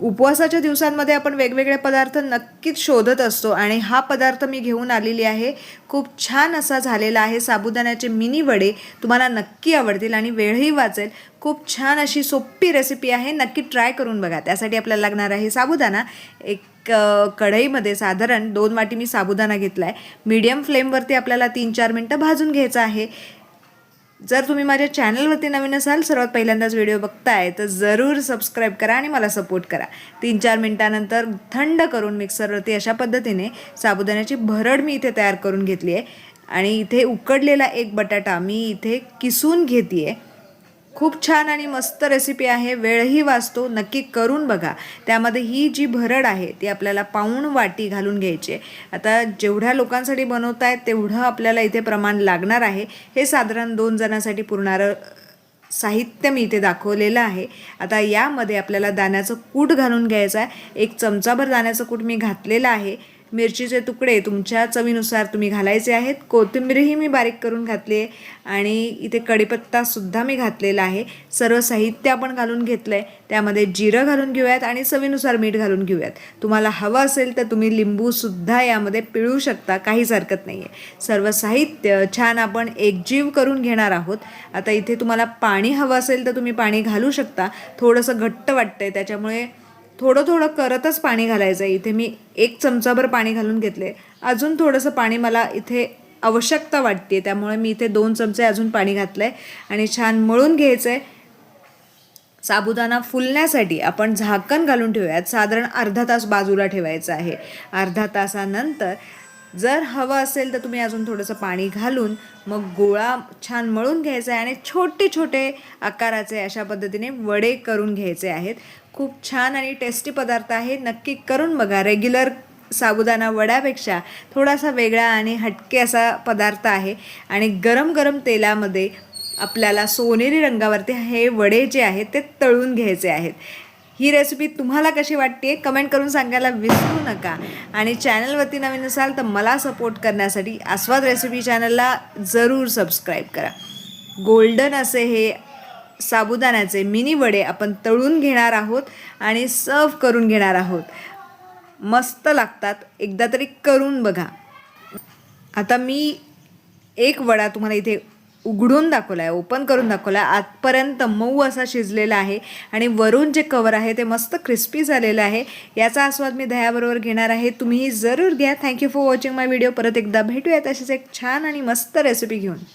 उपवासाच्या दिवसांमध्ये आपण वेगवेगळे पदार्थ नक्कीच शोधत असतो आणि हा पदार्थ मी घेऊन आलेली आहे. खूप छान असा झालेला आहे. साबुदाण्याचे मिनी वडे तुम्हाला नक्की आवडतील आणि वेळही वाचेल. खूप छान अशी सोपी रेसिपी आहे. नक्की ट्राय करून बघा. त्यासाठी आपल्याला लागणार आहे साबुदाणा. एक कढईमध्ये साधारण दोन वाटी मी साबुदाणा घेतला आहे मीडियम फ्लेमवरती आपल्याला तीन चार मिनटं भाजून घ्यायचं आहे. जर तुम्ही माझ्या चॅनलवरती नवीन असाल सर्वात पहिल्यांदाच व्हिडिओ बघताय तर जरूर सबस्क्राईब करा आणि मला सपोर्ट करा. तीन चार मिनटानंतर थंड करून मिक्सरवरती अशा पद्धतीने साबुदाण्याची भरड मी इथे तयार करून घेतली आहे आणि इथे उकडलेला एक बटाटा मी इथे किसून घेते आहे खूप छान आणि मस्त रेसिपी आहे. वेळही वाचतो. नक्की करून बघा. त्यामध्ये ही जी भरड आहे ती आपल्याला पाऊण वाटी घालून घ्यायची आहे. आता जेवढ्या लोकांसाठी बनवताय तेवढं आपल्याला इथे प्रमाण लागणार आहे. हे साधारण दोन जणांसाठी पुरणारं साहित्य मी इथे दाखवलेलं आहे. आता यामध्ये आपल्याला दाण्याचं कूट घालून घ्यायचं आहे. एक चमचाभर दाण्याचं कूट मी घातलेलं आहे. मिरचीचे तुकडे तुमच्या चवीनुसार तुम्ही घालायचे आहेत. कोथिंबीरही मी बारीक करून घातली आहे आणि इथे कढीपत्तासुद्धा मी घातलेला आहे. सर्व साहित्य आपण घालून घेतलं आहे त्यामध्ये जिरं घालून घेऊयात आणि चवीनुसार मीठ घालून घेऊयात. तुम्हाला हवं असेल तर तुम्ही लिंबूसुद्धा यामध्ये पिळू शकता. काहीच हरकत नाही आहे सर्व साहित्य छान आपण एकजीव करून घेणार आहोत. आता इथे तुम्हाला पाणी हवं असेल तर तुम्ही पाणी घालू शकता. थोडंसं घट्ट वाटतं आहे त्याच्यामुळे थोडं थोडं करतच पाणी घालायचं. आहे इथे मी एक चमचाभर पाणी घालून घेतले. अजून थोडंसं पाणी मला इथे आवश्यकता वाटते त्यामुळे मी इथे दोन चमचे अजून पाणी घातलं आहे आणि छान मळून घ्यायचं आहे साबुदाणा फुलण्यासाठी आपण झाकण घालून ठेवूयात. साधारण अर्धा तास बाजूला ठेवायचं आहे. अर्धा तासानंतर जर हवं असेल तर तुम्ही अजून थोडंसं पाणी घालून मग गोळा छान मळून घ्यायचा आहे आणि छोटे छोटे आकाराचे अशा पद्धतीने वडे करून घ्यायचे आहेत. खूप छान आणि टेस्टी पदार्थ आहे. नक्की करून बघा. रेग्युलर साबुदाणा वड्यापेक्षा थोडासा वेगळा आणि हटके असा पदार्थ आहे. आणि गरम गरम तेलामध्ये आपल्याला सोनेरी रंगावरती हे वडे जे आहेत ते तळून घ्यायचे आहेत. ही रेसिपी तुम्हाला कशी वाटते कमेंट करून सांगायला विसरू नका. आणि चॅनलवरती नवीन असाल तर मला सपोर्ट करण्यासाठी आस्वाद रेसिपी चॅनलला जरूर सबस्क्राईब करा. गोल्डन असे हे साबुदाण्याचे मिनी वडे आपण तळून घेणार आहोत आणि सर्व करून घेणार आहोत. मस्त लागतात एकदा तरी करून बघा. आता मी एक वडा तुम्हाला इथे उघडून दाखवला आहे ओपन करून दाखवला आहे आतपर्यंत मऊ असा शिजलेला आहे आणि वरून जे कवर आहे ते मस्त क्रिस्पी झालेलं आहे. याचा आस्वाद मी दह्याबरोबर घेणार आहे. तुम्हीही जरूर घ्या. Thank you for watching my video परत एकदा भेटूयात अशीच एक छान आणि मस्त रेसिपी घेऊन.